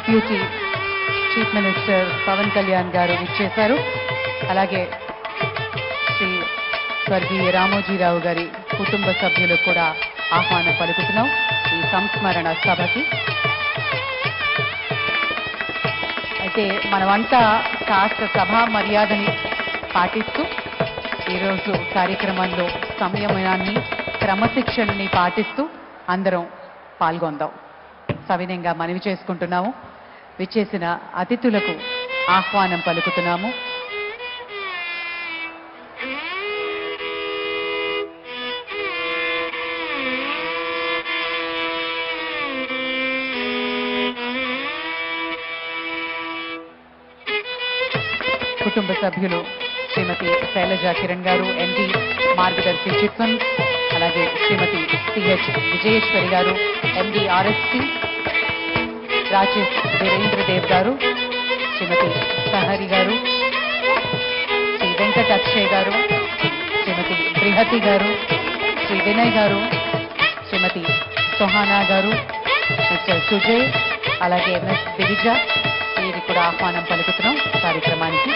Deputy chief minister Pawan Kalyan గారు ఇచ్చేశారు అలాగే శ్రీ స్వర్గీయ రామోజీరావు గారి కుటుంబ సభ్యులకు కూడా ఆహ్వానం పలుకుతున్నాం. ఈ సంస్మరణ సభకి. అయితే మనమంతా కాస్త సభా మర్యాదని పాటిస్తూ ఈరోజు కార్యక్రమంలో సంయమనాన్ని క్రమశిక్షణని పాటిస్తూ అందరం పాల్గొందాం. సవినయంగా మనవి చేసుకుంటున్నాము. విచ్చేసిన అతిథులకు ఆహ్వానం పలుకుతున్నాము. కుటుంబ సభ్యులు శ్రీమతి శైలజ కిరణ్ గారు ఎండి మార్గదర్శి చిట్ఫండ్ అలాగే శ్రీమతి సిహెచ్ విజయేశ్వరి గారు ఎండి ఆర్ఎస్సి రాజేష్ వీరేంద్రదేవ్ గారు శ్రీమతి సహరి గారు శ్రీ వెంకట అక్షయ్ గారు శ్రీమతి బృహతి గారు శ్రీ వినయ్ గారు శ్రీమతి సోహానా గారు మిస్టర్ సుజయ్ అలాగే మిస్ దివిజ వీరికి కూడా ఆహ్వానం పలుకుతున్నాం కార్యక్రమానికి.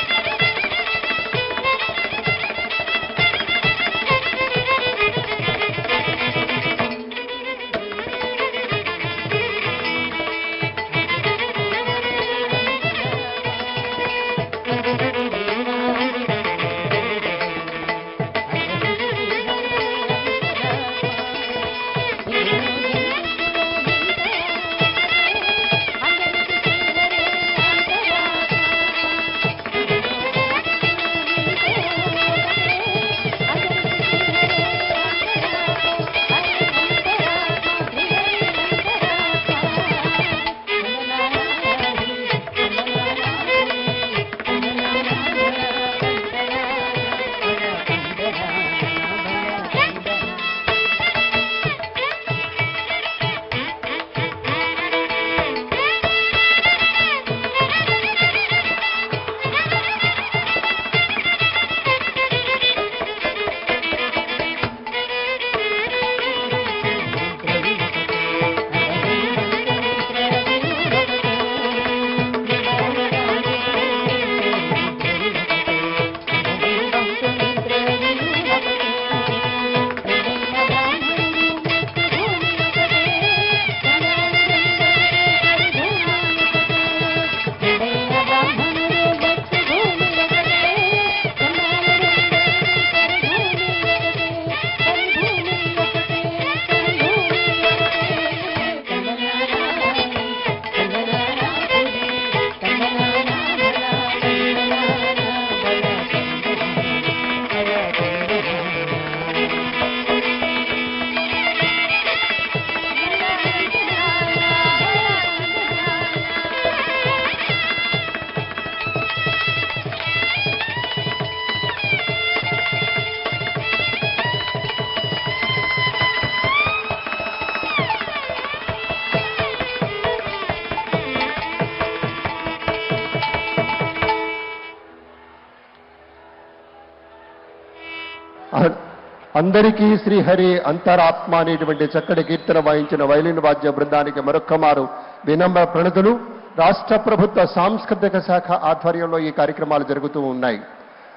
అందరికీ శ్రీహరి అంతరాత్మ అనేటువంటి చక్కటి కీర్తన వాయించిన వైలిన్ వాద్య బృందానికి మరొక్క మారు వినమ్ర ప్రణతులు. రాష్ట్ర ప్రభుత్వ సాంస్కృతిక శాఖ ఆధ్వర్యంలో ఈ కార్యక్రమాలు జరుగుతూ ఉన్నాయి.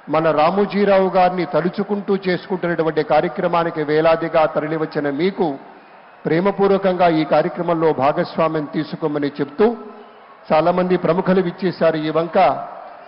మన రామోజీరావు గారిని తలుచుకుంటూ చేసుకుంటున్నటువంటి కార్యక్రమానికి వేలాదిగా తరలివచ్చిన మీకు ప్రేమపూర్వకంగా ఈ కార్యక్రమంలో భాగస్వామ్యం తీసుకోమని చెప్తూ చాలామంది ప్రముఖులు విచ్చేశారు. ఈ వంక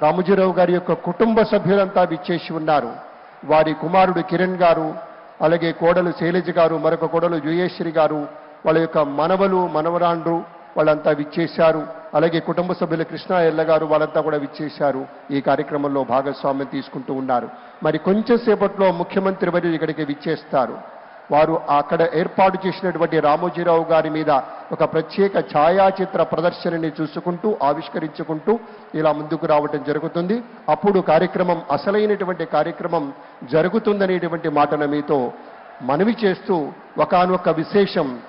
రామోజీరావు గారి యొక్క కుటుంబ సభ్యులంతా విచ్చేసి ఉన్నారు. వారి కుమారుడు కిరణ్ గారు అలాగే కోడలు శైలజ గారు మరొక కోడలు జుయేశ్వరి గారు వాళ్ళ యొక్క మనవలు మనవరాండ్రు వాళ్ళంతా విచ్చేశారు. అలాగే కుటుంబ సభ్యులు కృష్ణ ఎల్ల గారు వాళ్ళంతా కూడా విచ్చేశారు. ఈ కార్యక్రమంలో భాగస్వామ్యం తీసుకుంటూ ఉన్నారు. మరి కొంచెం సేపట్లో ముఖ్యమంత్రి వారు ఇక్కడికి విచ్చేస్తారు. వారు అక్కడ ఏర్పాటు చేసినటువంటి రామోజీరావు గారి మీద ఒక ప్రత్యేక ఛాయాచిత్ర ప్రదర్శనని చూసుకుంటూ ఆవిష్కరించుకుంటూ ఇలా ముందుకు రావటం జరుగుతుంది. అప్పుడు కార్యక్రమం అసలైనటువంటి కార్యక్రమం జరుగుతుందనేటువంటి మాటను మీతో మనవి చేస్తూ ఒకానొక విశేషం.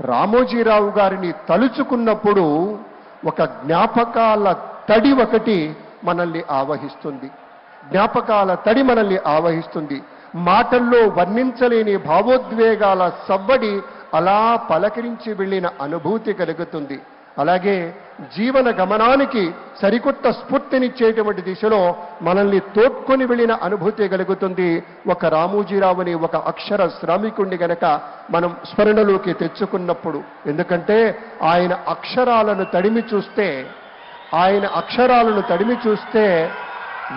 రామోజీరావు గారిని తలుచుకున్నప్పుడు ఒక జ్ఞాపకాల తడి ఒకటి మనల్ని ఆవహిస్తుంది. జ్ఞాపకాల తడి మనల్ని ఆవహిస్తుంది. మాటల్లో వర్ణించలేని భావోద్వేగాల సవ్వడి అలా పలకరించి వెళ్ళిన అనుభూతి కలుగుతుంది. అలాగే జీవన గమనానికి సరికొత్త స్ఫూర్తినిచ్చేటువంటి దిశలో మనల్ని తోడ్కొని వెళ్ళిన అనుభూతి కలుగుతుంది. ఒక రామోజీరావుని ఒక అక్షర శ్రామికుణ్ణి గనక మనం స్మరణలోకి తెచ్చుకున్నప్పుడు. ఎందుకంటే ఆయన అక్షరాలను తడిమి చూస్తే ఆయన అక్షరాలను తడిమి చూస్తే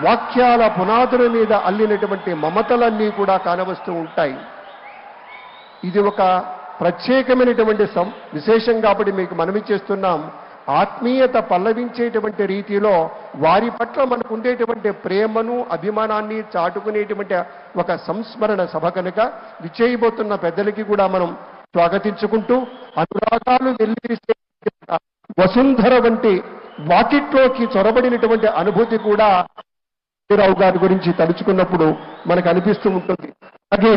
వాక్యాల పునాదుల మీద అల్లినటువంటి మమతలన్నీ కూడా కానవస్తూ ఉంటాయి. ఇది ఒక ప్రత్యేకమైనటువంటి సం విశేషం కాబట్టి మీకు మనవి చేస్తున్నాం ఆత్మీయత పల్లవించేటువంటి రీతిలో వారి పట్ల మనకు ఉండేటువంటి ప్రేమను అభిమానాన్ని చాటుకునేటువంటి ఒక సంస్మరణ సభ కనుక విచేయబోతున్న పెద్దలకి కూడా మనం స్వాగతించుకుంటూ అనురాగాలు వెల్లిరిసే వసుంధర వంటి వాకిట్లోకి చొరబడినటువంటి అనుభూతి కూడా రావు గారి గురించి తలుచుకున్నప్పుడు మనకు అనిపిస్తూ ఉంటుంది. అలాగే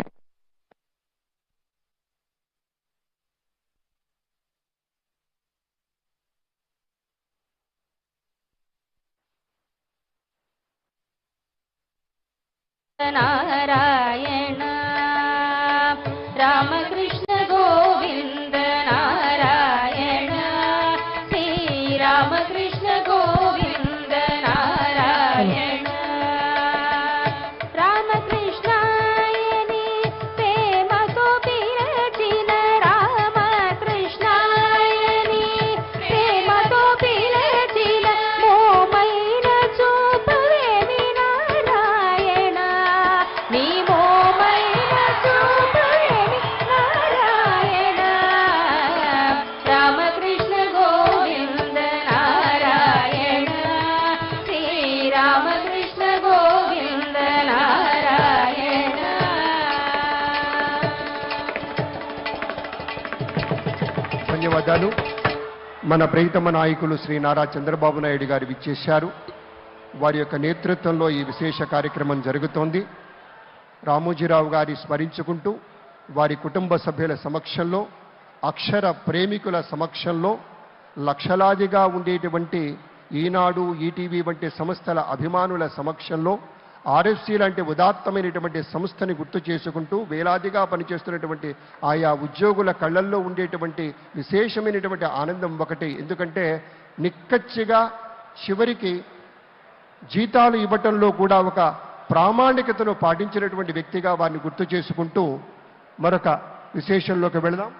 నారాయణ రామకృష్ణ గోవింద నారాయణ. ధన్యవాదాలు మన ప్రియతమ నాయకులు శ్రీ నారా చంద్రబాబు నాయుడు గారు విచ్చేశారు. వారి యొక్క నేతృత్వంలో ఈ విశేష కార్యక్రమం జరుగుతోంది. రామోజీరావు గారి స్మరించుకుంటూ వారి కుటుంబ సభ్యుల సమక్షంలో అక్షర ప్రేమికుల సమక్షంలో లక్షలాదిగా ఉండేటువంటి ఈనాడు ఈటీవీ వంటి సంస్థల అభిమానుల సమక్షంలో ఆర్ఎఫ్సి లాంటి ఉదాత్తమైనటువంటి సంస్థని గుర్తు చేసుకుంటూ వేలాదిగా పనిచేస్తున్నటువంటి ఆయా ఉద్యోగుల కళ్ళల్లో ఉండేటువంటి విశేషమైనటువంటి ఆనందం ఒకటి. ఎందుకంటే నిక్కచ్చిగా చివరికి జీతాలు ఇవ్వటంలో కూడా ఒక ప్రామాణికతను పాటించినటువంటి వ్యక్తిగా వారిని గుర్తు చేసుకుంటూ మరొక విశేషంలోకి వెళదాం.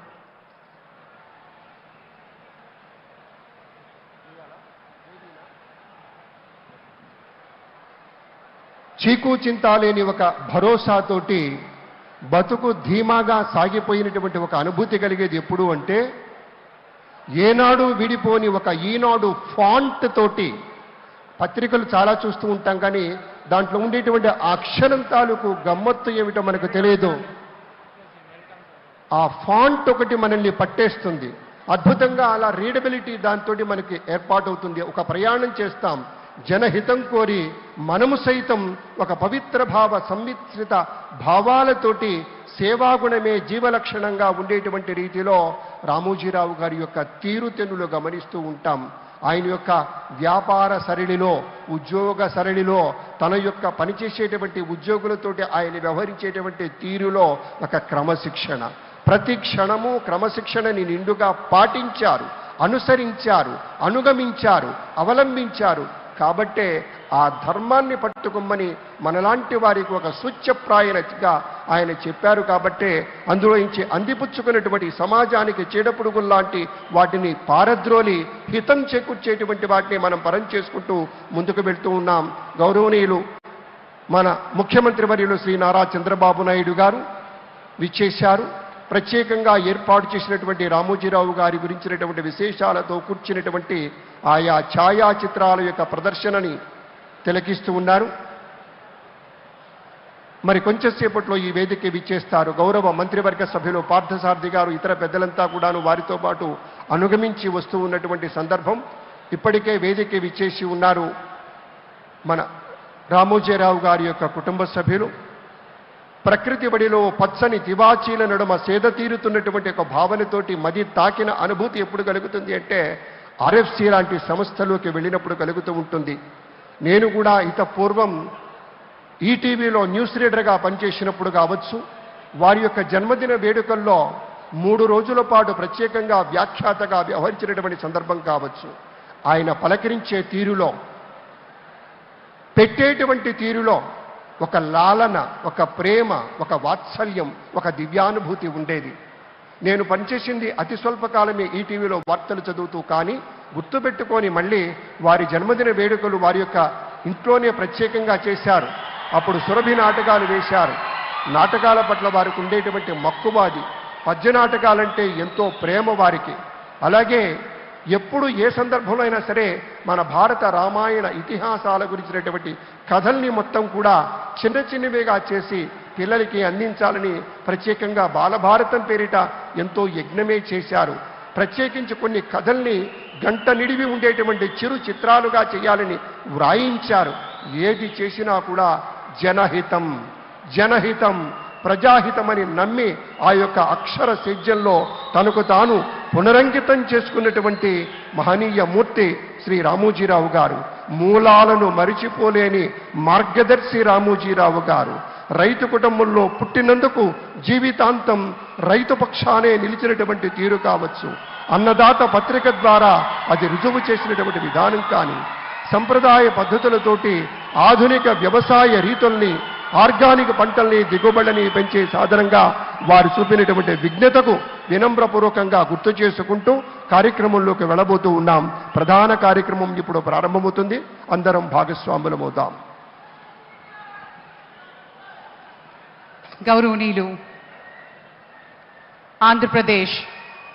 చీకు చింత లేని ఒక భరోసాతోటి బతుకు ధీమాగా సాగిపోయినటువంటి ఒక అనుభూతి కలిగేది ఎప్పుడు అంటే ఏనాడు విడిపోని ఒక ఈనాడు ఫాంట్ తోటి పత్రికలు చాలా చూస్తూ ఉంటాం కానీ దాంట్లో ఉండేటువంటి అక్షరం తాలూకు గమ్మత్తు ఏమిటో మనకు తెలియదు. ఆ ఫాంట్ ఒకటి మనల్ని పట్టేస్తుంది. అద్భుతంగా అలా రీడబిలిటీ దాంతో మనకి ఏర్పాటవుతుంది. ఒక ప్రయాణం చేస్తాం. జనహితం కోరి మనము సైతం ఒక పవిత్ర భావ సంమిశ్రిత భావాలతోటి సేవాగుణమే జీవలక్షణంగా ఉండేటువంటి రీతిలో రామోజీరావు గారి యొక్క తీరుతెన్నులు గమనిస్తూ ఉంటాం. ఆయన యొక్క వ్యాపార సరళిలో ఉద్యోగ సరళిలో తన యొక్క పనిచేసేటువంటి ఉద్యోగులతోటి ఆయన వ్యవహరించేటువంటి తీరులో ఒక క్రమశిక్షణ. ప్రతి క్షణము క్రమశిక్షణని నిండుగా పాటించారు అనుసరించారు అనుగమించారు అవలంబించారు. కాబట్టే ఆ ధర్మాన్ని పట్టుకోమని మనలాంటి వారికి ఒక స్వచ్ఛప్రాయనగా ఆయన చెప్పారు కాబట్టే అందులో నుంచి అందిపుచ్చుకున్నటువంటి సమాజానికి చీడపుడుగుల్లాంటి వాటిని పారద్రోలి హితం చేకూర్చేటువంటి వాటిని మనం పరం చేసుకుంటూ ముందుకు వెళ్తూ ఉన్నాం. గౌరవనీయులు మన ముఖ్యమంత్రి వర్యులు శ్రీ నారా చంద్రబాబు నాయుడు గారు విచ్చేశారు. ప్రత్యేకంగా ఏర్పాటు చేసినటువంటి రామోజీరావు గారి గురించినటువంటి విశేషాలతో కూర్చున్నటువంటి ఆయా ఛాయాచిత్రాల యొక్క ప్రదర్శనని తిలకిస్తూ ఉన్నారు. మరి కొంచెంసేపట్లో ఈ వేదిక విచ్చేస్తారు. గౌరవ మంత్రివర్గ సభ్యులు పార్థసారథి గారు ఇతర పెద్దలంతా కూడాను వారితో పాటు అనుగమించి వస్తూ ఉన్నటువంటి సందర్భం. ఇప్పటికే వేదిక విచ్చేసి ఉన్నారు మన రామోజీరావు గారి యొక్క కుటుంబ సభ్యులు. ప్రకృతి బడిలో పచ్చని తివాచీల నడుమ సేద తీరుతున్నటువంటి ఒక భావనతోటి మది తాకిన అనుభూతి ఎప్పుడు కలుగుతుంది అంటే ఆర్ఎఫ్సి లాంటి సంస్థలోకి వెళ్ళినప్పుడు కలుగుతూ ఉంటుంది. నేను కూడా ఇత పూర్వం ఈటీవీలో న్యూస్ రీడర్గా పనిచేసినప్పుడు కావచ్చు వారి యొక్క జన్మదిన వేడుకల్లో మూడు రోజుల పాటు ప్రత్యేకంగా వ్యాఖ్యాతగా వ్యవహరించినటువంటి సందర్భం కావచ్చు. ఆయన పలకరించే తీరులో పెట్టేటువంటి తీరులో ఒక లాలన ఒక ప్రేమ ఒక వాత్సల్యం ఒక దివ్యానుభూతి ఉండేది. నేను పనిచేసింది అతి స్వల్పకాలమే ఈటీవీలో వార్తలు చదువుతూ కానీ గుర్తుపెట్టుకొని మళ్ళీ వారి జన్మదిన వేడుకలు వారి యొక్క ఇంట్లోనే ప్రత్యేకంగా చేశారు. అప్పుడు సురభి నాటకాలు వేశారు. నాటకాల పట్ల వారికి ఉండేటువంటి మక్కువాది పద్య నాటకాలంటే ఎంతో ప్రేమ వారికి. అలాగే ఎప్పుడు ఏ సందర్భంలో అయినా సరే మన భారత రామాయణ ఇతిహాసాల గురించినటువంటి కథల్ని మొత్తం కూడా చిన్న చిన్నవిగా చేసి పిల్లలకి అందించాలని ప్రత్యేకంగా బాలభారతం పేరిట ఎంతో యజ్ఞమే చేశారు. ప్రత్యేకించి కొన్ని కథల్ని గంట నిడివి ఉండేటువంటి చిరు చిత్రాలుగా చేయాలని వ్రాయించారు. ఏది చేసినా కూడా జనహితం జనహితం. ప్రజాహితమని నమ్మి ఆ యొక్క అక్షర సేద్యంలో తనకు తాను పునరంకితం చేసుకున్నటువంటి మహనీయ మూర్తి శ్రీ రామోజీరావు గారు. మూలాలను మరిచిపోలేని మార్గదర్శి రామోజీరావు గారు. రైతు కుటుంబంలో పుట్టినందుకు జీవితాంతం రైతు పక్షానే నిలిచినటువంటి తీరు కావచ్చు. అన్నదాత పత్రిక ద్వారా అది రుజువు చేసినటువంటి విధానం కానీ సంప్రదాయ పద్ధతులతోటి ఆధునిక వ్యవసాయ రీతుల్ని ఆర్గానిక్ పంటల్ని దిగుబడిని పెంచే సాధనంగా వారు చూపినటువంటి విజ్ఞతకు వినమ్రపూర్వకంగా గుర్తు చేసుకుంటూ కార్యక్రమంలోకి వెళ్ళబోతూ ఉన్నాం. ప్రధాన కార్యక్రమం ఇప్పుడు ప్రారంభమవుతుంది. అందరం భాగస్వాములమవుతాం. గౌరవనీయులు ఆంధ్రప్రదేశ్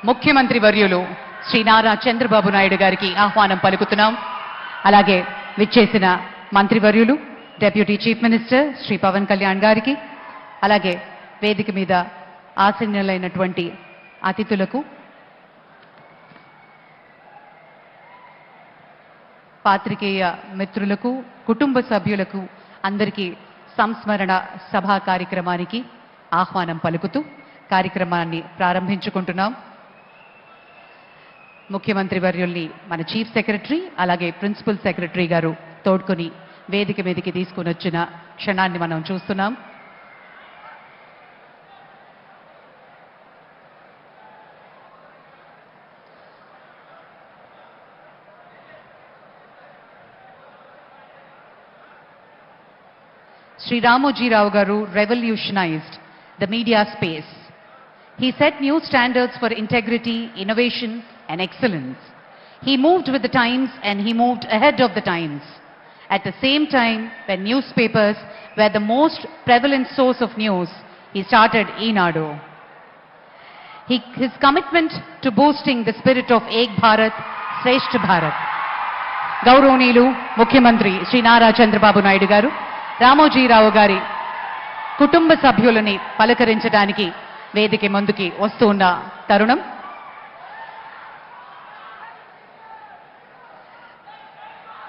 ముఖ్యమంత్రి వర్యులు శ్రీ నారా చంద్రబాబు నాయుడు గారికి ఆహ్వానం పలుకుతున్నాం. అలాగే విచ్చేసిన మంత్రివర్యులు deputy chief minister Shri Pawan Kalyan గారికి అలాగే వేదిక మీద ఆసీనులైనటువంటి అతిథులకు పాత్రికేయ మిత్రులకు కుటుంబ సభ్యులకు అందరికీ సంస్మరణ సభా కార్యక్రమానికి ఆహ్వానం పలుకుతూ కార్యక్రమాన్ని ప్రారంభించుకుంటున్నాం. ముఖ్యమంత్రి వర్యుల్ని మన చీఫ్ సెక్రటరీ అలాగే ప్రిన్సిపల్ సెక్రటరీ గారు తోడ్కొని వేదిక మీదకి తీసుకుని వచ్చిన క్షణాన్ని మనం చూస్తున్నాం Sri Ramoji Rao Garu revolutionized the media space. He set new standards for integrity, innovation, and excellence. He moved with the times and he moved ahead of the times. At the same time, when newspapers were the most prevalent source of news, he started Enado. He, his commitment to boosting the spirit of Ek Bharat, Sreshth Bharat. గౌరవనీయులు ముఖ్యమంత్రి శ్రీ నారా చంద్రబాబు నాయుడు గారు రామోజీరావు గారి కుటుంబ సభ్యులని పలకరించడానికి వేదిక ముందుకి వస్తూ ఉన్న తరుణం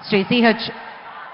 Shri CH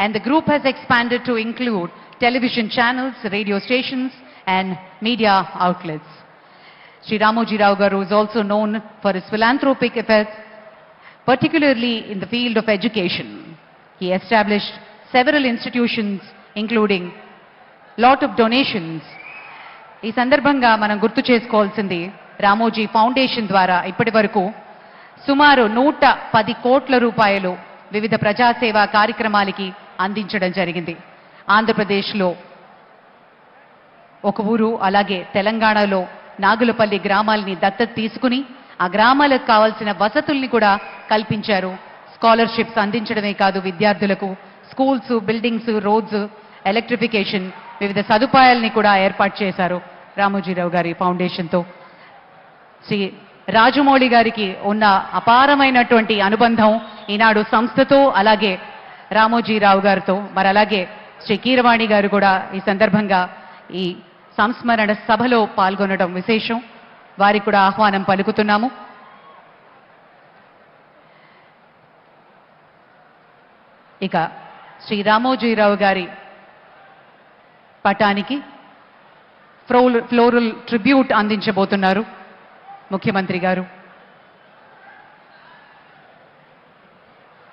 And the group has expanded to include television channels, radio stations, and media outlets. Sri Ramoji Rao Garu is also known for his philanthropic efforts, particularly in the field of education. He established several institutions, including lot of donations ఈ సందర్భంగా మనం గుర్తు చేసుకోవాల్సింది Ramoji foundation ద్వారా ఇప్పటి వరకు సుమారు నూట పది కోట్ల రూపాయలు వివిధ ప్రజాసేవా కార్యక్రమాలకి అందించడం జరిగింది. ఆంధ్రప్రదేశ్లో ఒక ఊరు అలాగే తెలంగాణలో నాగులపల్లి గ్రామాల్ని దత్తత తీసుకుని ఆ గ్రామాలకు కావాల్సిన వసతుల్ని కూడా కల్పించారు. స్కాలర్షిప్స్ అందించడమే కాదు విద్యార్థులకు. స్కూల్స్ బిల్డింగ్స్ రోడ్స్ ఎలక్ట్రిఫికేషన్ వివిధ సదుపాయాల్ని కూడా ఏర్పాటు చేశారు రామోజీరావు గారి ఫౌండేషన్తో. శ్రీ రాజమౌళి గారికి ఉన్న అపారమైనటువంటి అనుబంధం ఈనాడు సంస్థతో అలాగే రామోజీరావు గారితో మరి అలాగే శ్రీ కీరవాణి గారు కూడా ఈ సందర్భంగా ఈ సంస్మరణ సభలో పాల్గొనడం విశేషం. వారికి కూడా ఆహ్వానం పలుకుతున్నాము. ఇక శ్రీ రామోజీరావు గారి పటానికి ఫ్లోల్ ఫ్లోరల్ ట్రిబ్యూట్ అందించబోతున్నారు ముఖ్యమంత్రి గారు.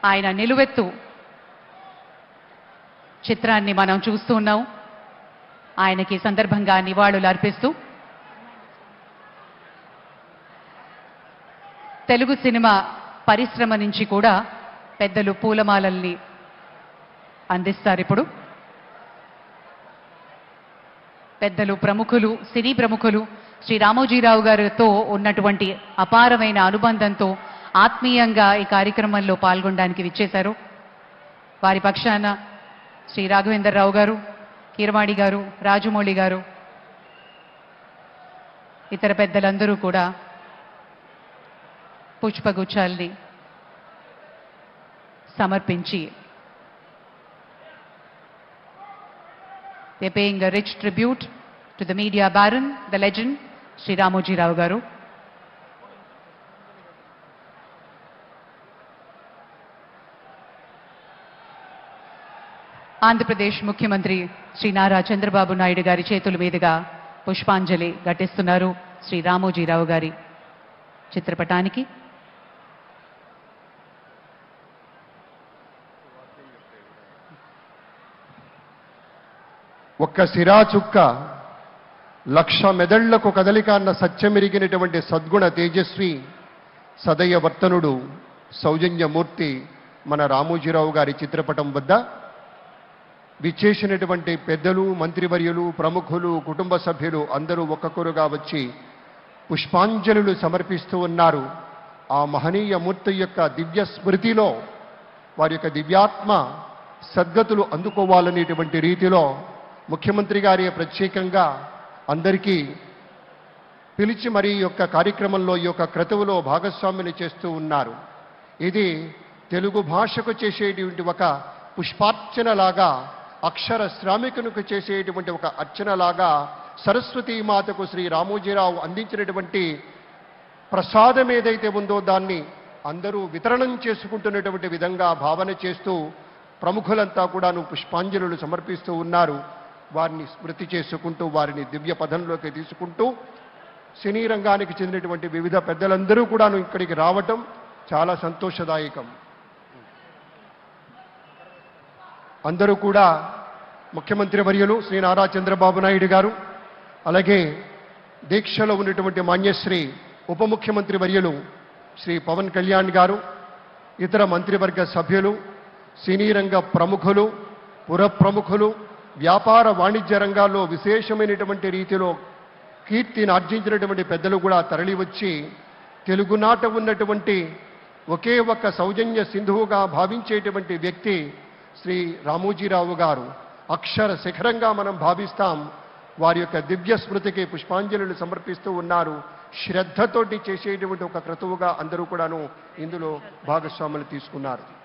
ఆయన నిలువెత్తు చిత్రాన్ని మనం చూస్తూ ఉన్నాం. ఆయనకి సందర్భంగా నివాళులు అర్పిస్తూ. తెలుగు సినిమా పరిశ్రమ నుంచి కూడా పెద్దలు పూలమాలల్ని అందిస్తారు ఇప్పుడు. పెద్దలు ప్రముఖులు సినీ ప్రముఖులు శ్రీ రామోజీరావు గారితో ఉన్నటువంటి అపారమైన అనుబంధంతో ఆత్మీయంగా ఈ కార్యక్రమంలో పాల్గొనడానికి విచ్చేశారు. వారి పక్షాన శ్రీ రాఘవేంద్రరావు గారు కీరవాణి గారు రాజమౌళి గారు ఇతర పెద్దలందరూ కూడా పుష్పగుచ్చాల్ని సమర్పించి They're paying a rich tribute to the media baron, the legend, Sri Ramoji Rao Andhra Pradesh ముఖ్యమంత్రి శ్రీ నారా చంద్రబాబు నాయుడు గారి చేతుల మీదుగా పుష్పాంజలి ఘటిస్తున్నారు శ్రీ రామోజీరావు గారి చిత్రపటానికి. ఒక్క సిరా చుక్క లక్ష మెదళ్ళకు కదలిక అన్న సత్యమెరిగినటువంటి సద్గుణ తేజస్వి సదయ వర్తనుడు సౌజన్యమూర్తి మన రామోజీరావు గారి చిత్రపటం వద్ద విచ్చేసినటువంటి పెద్దలు మంత్రివర్యులు ప్రముఖులు కుటుంబ సభ్యులు అందరూ ఒక్కొక్కరుగా వచ్చి పుష్పాంజలులు సమర్పిస్తూ ఉన్నారు. ఆ మహనీయ మూర్తి యొక్క దివ్య స్మృతిలో వారి యొక్క దివ్యాత్మ సద్గతులు అందుకోవాలనేటువంటి రీతిలో ముఖ్యమంత్రి గారి ప్రత్యేకంగా అందరికీ పిలిచి మరి యొక్క కార్యక్రమంలో ఈ యొక్క క్రతువులో భాగస్వామిని చేస్తూ ఉన్నారు. ఇది తెలుగు భాషకు చేసేటువంటి ఒక పుష్పార్చనలాగా అక్షర శ్రామికునికి చేసేటువంటి ఒక అర్చనలాగా సరస్వతీ మాతకు శ్రీ రామోజీరావు అందించినటువంటి ప్రసాదం ఏదైతే ఉందో దాన్ని అందరూ వితరణం చేసుకుంటున్నటువంటి విధంగా భావన చేస్తూ ప్రముఖులంతా కూడాను పుష్పాంజలులు సమర్పిస్తూ ఉన్నారు. వారిని స్మృతి చేసుకుంటూ వారిని దివ్య పదంలోకి తీసుకుంటూ సినీ రంగానికి చెందినటువంటి వివిధ పెద్దలందరూ కూడాను ఇక్కడికి రావటం చాలా సంతోషదాయకం. అందరూ కూడా ముఖ్యమంత్రి వర్యులు శ్రీ నారా చంద్రబాబు నాయుడు గారు అలాగే దీక్షలో ఉన్నటువంటి మాన్యశ్రీ ఉప ముఖ్యమంత్రి వర్యులు శ్రీ పవన్ కళ్యాణ్ గారు ఇతర మంత్రివర్గ సభ్యులు సినీ రంగ ప్రముఖులు పుర ప్రముఖులు వ్యాపార వాణిజ్య రంగాల్లో విశేషమైనటువంటి రీతిలో కీర్తిని ఆర్జించినటువంటి పెద్దలు కూడా తరలివచ్చి తెలుగునాట ఉన్నటువంటి ఒకే ఒక్క సౌజన్య సింధువుగా భావించేటువంటి వ్యక్తి శ్రీ రామోజీరావు గారు. అక్షర శిఖరంగా మనం భావిస్తాం. వారి యొక్క దివ్య స్మృతికి పుష్పాంజలులు సమర్పిస్తూ ఉన్నారు. శ్రద్ధతోటి చేసేటువంటి ఒక క్రతువుగా అందరూ కూడాను ఇందులో భాగస్వాములు తీసుకున్నారు.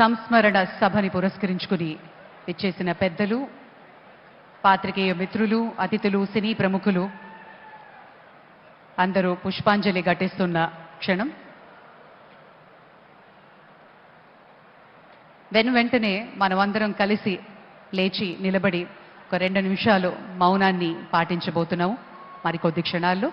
సంస్మరణ సభని పురస్కరించుకుని ఇచ్చేసిన పెద్దలు పాత్రికేయ మిత్రులు అతిథులు సినీ ప్రముఖులు అందరూ పుష్పాంజలి ఘటిస్తున్న క్షణం. వెను వెంటనే మనమందరం కలిసి లేచి నిలబడి ఒక రెండు నిమిషాలు మౌనాన్ని పాటించబోతున్నాం. మరికొద్ది క్షణాల్లో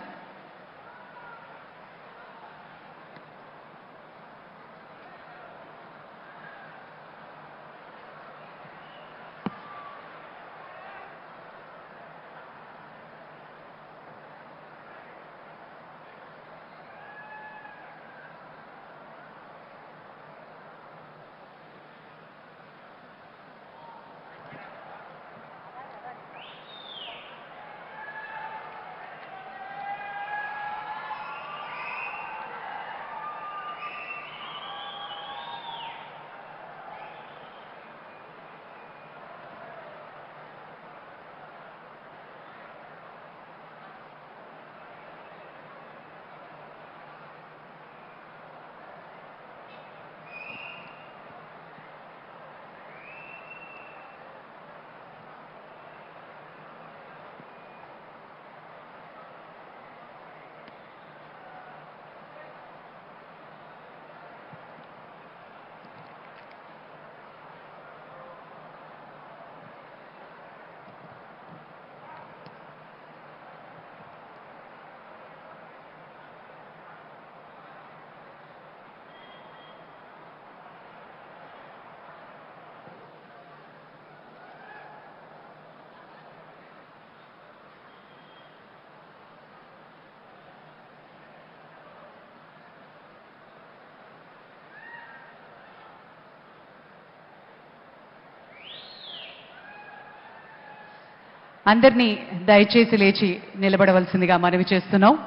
అందరినీ దయచేసి లేచి నిలబడవలసిందిగా మనవి చేస్తున్నాం.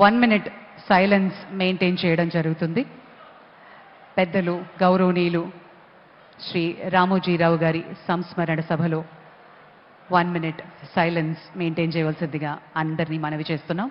వన్ మినిట్ సైలెన్స్ మెయింటైన్ చేయడం జరుగుతుంది. పెద్దలు గౌరవనీయులు శ్రీ రామోజీరావు గారి సంస్మరణ సభలో వన్ మినిట్ సైలెన్స్ మెయింటైన్ చేయవలసిందిగా అందరినీ మనవి చేస్తున్నాం.